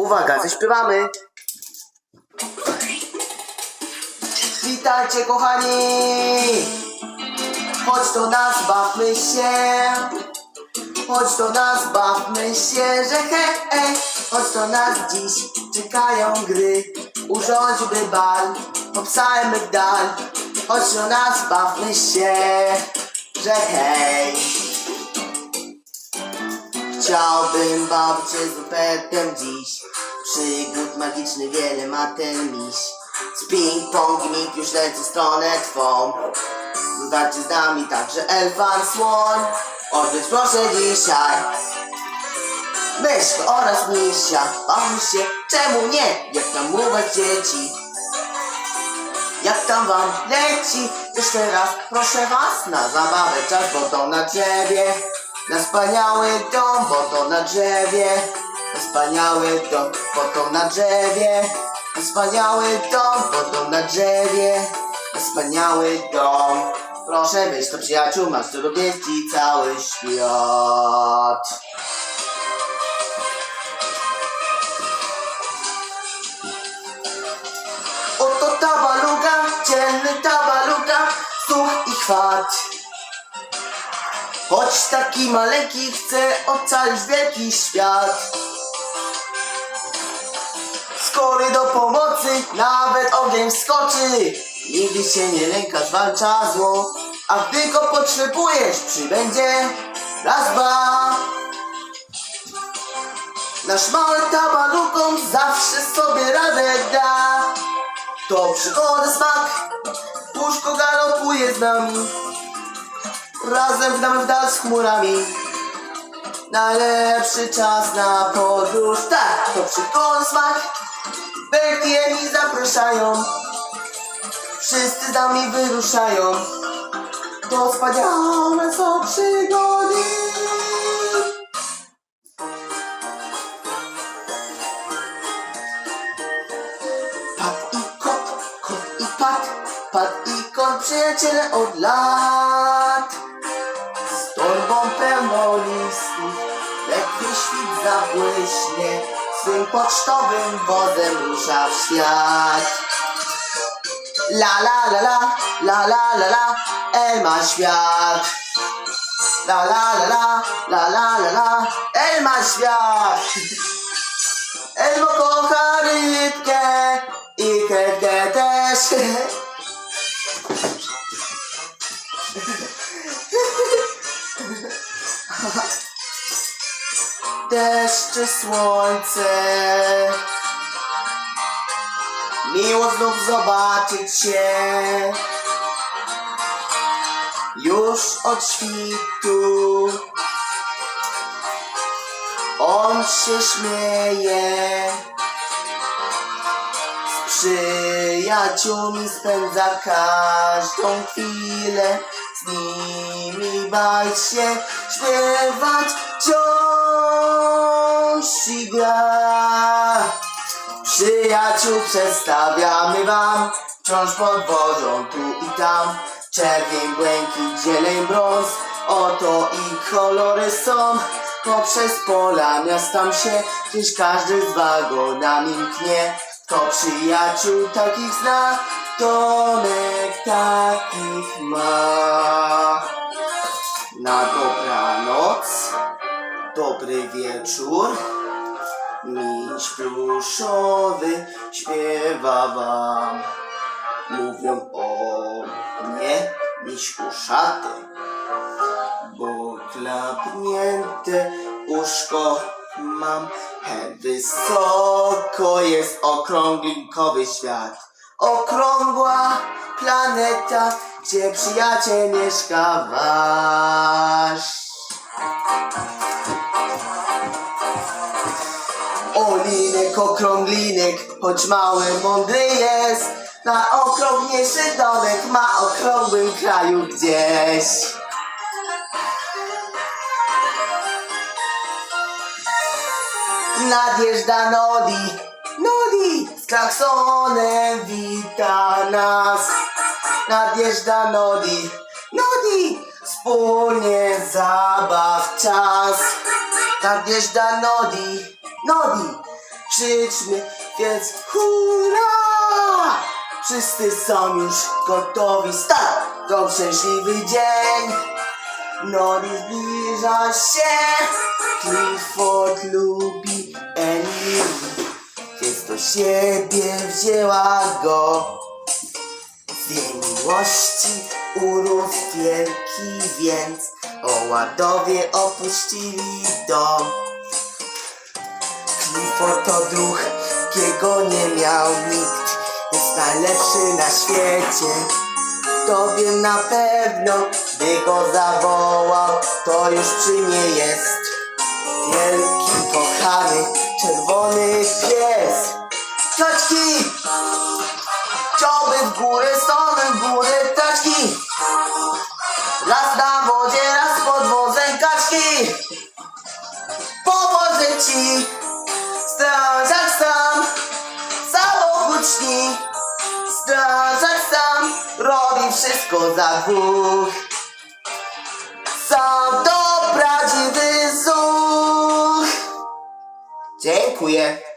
Uwaga, zaśpiewamy. Witajcie kochani! Chodź do nas, bawmy się. Chodź do nas, bawmy się, że hej, ej. Chodź do nas dziś, czekają gry. Urządźmy bal, obsajmy dal. Chodź do nas, bawmy się, że hej. Chciałbym bawić się z dziś Przygód magiczny wiele ma ten miś? Z ping-pong mig już lecę w stronę twą. Zobaczcie z nami także elfan słoń Odwiedź proszę dzisiaj. Myszko oraz misia. Bawmy się, czemu nie? Jak tam mówić dzieci? Jak tam wam leci? Jeszcze raz proszę was na zabawę. Czas, bo to na drzewie. Na wspaniały dom, bo to na drzewie wspaniały dom, bo to na drzewie wspaniały dom, bo to na drzewie wspaniały dom Proszę być to przyjaciół, masz do wieści cały świat Oto tabaluga, dzielny tabaluga, słuch i chwat. Choć taki maleńki chce ocalić wielki świat. Skory do pomocy, nawet ogień wskoczy. Nigdy się nie lęka, zwalcza zło. A gdy go potrzebujesz, przybędzie raz, dwa. Nasz mały tabaluką zawsze sobie radę da. To przygody smak, łóżko galopuje z nami. Razem gnamy w dal z chmurami. Najlepszy czas na podróż, tak, to przygody smak. Belkieni zapraszają, wszyscy z nami wyruszają. To wspaniałe są przygody. Pat i kot, kot i pat, pat i kot, przyjaciele od lat. Z torbą pełną listów, lekki świt zabłyśnie, swym pocztowym wozem rusza w świat. La la la la, la la la la, El ma świat. La la la la, la la la la, El ma świat. Deszcz czy słońce. Miło znów zobaczyć się. Już od świtu. On się śmieje. Z przyjaciółmi spędza każdą chwilę Z nimi bać się, śpiewać wciąż i Przyjaciół przedstawiamy wam Wciąż podwożą tu i tam. Czerwień, błękit, zieleń, brąz Oto ich kolory są. Poprzez pola miastam się Gdzieś każdy z wagonami mknie. To przyjaciół takich zna Tomek takich ma Na dobranoc. Dobry wieczór. Miś pluszowy śpiewa wam. Mówią o mnie miś uszaty. Bo klapnięte uszko mam. He, Wysoko. Jest okrąglinkowy świat. Okrągła planeta Gdzie przyjaciel mieszka wasz. Olinek, okrąglinek, choć mały, mądry jest. Na okrągniejszy domek ma okrągłym kraju gdzieś. Nadjeżdża Nodi, Nodi z klaksonem wita nas Nadjeżdża Nodi, Nodi wspólnie zabaw czas. Nadjeżdża Nodi, Nodi krzyczmy, więc hurra! Wszyscy są już gotowi, start! To szczęśliwy dzień, noc zbliża się, Clifford lubi Emily, więc do siebie wzięła go. Jej miłości urósł wielki więc Oładowie opuścili dom. Clifford to druh, kiego nie miał nikt Jest najlepszy na świecie. To wiem na pewno, by go zawołał To już przy mnie jest. Wielki, kochany, czerwony pies. Kaczki! Górę, stronę w górę, kaczki! Raz na wodzie, raz pod wozem, kaczki! Pomoże ci! Strażak sam, samochód śni. Strażak sam, robi wszystko za dwóch. Sam to prawdziwy zuch. Dziękuję.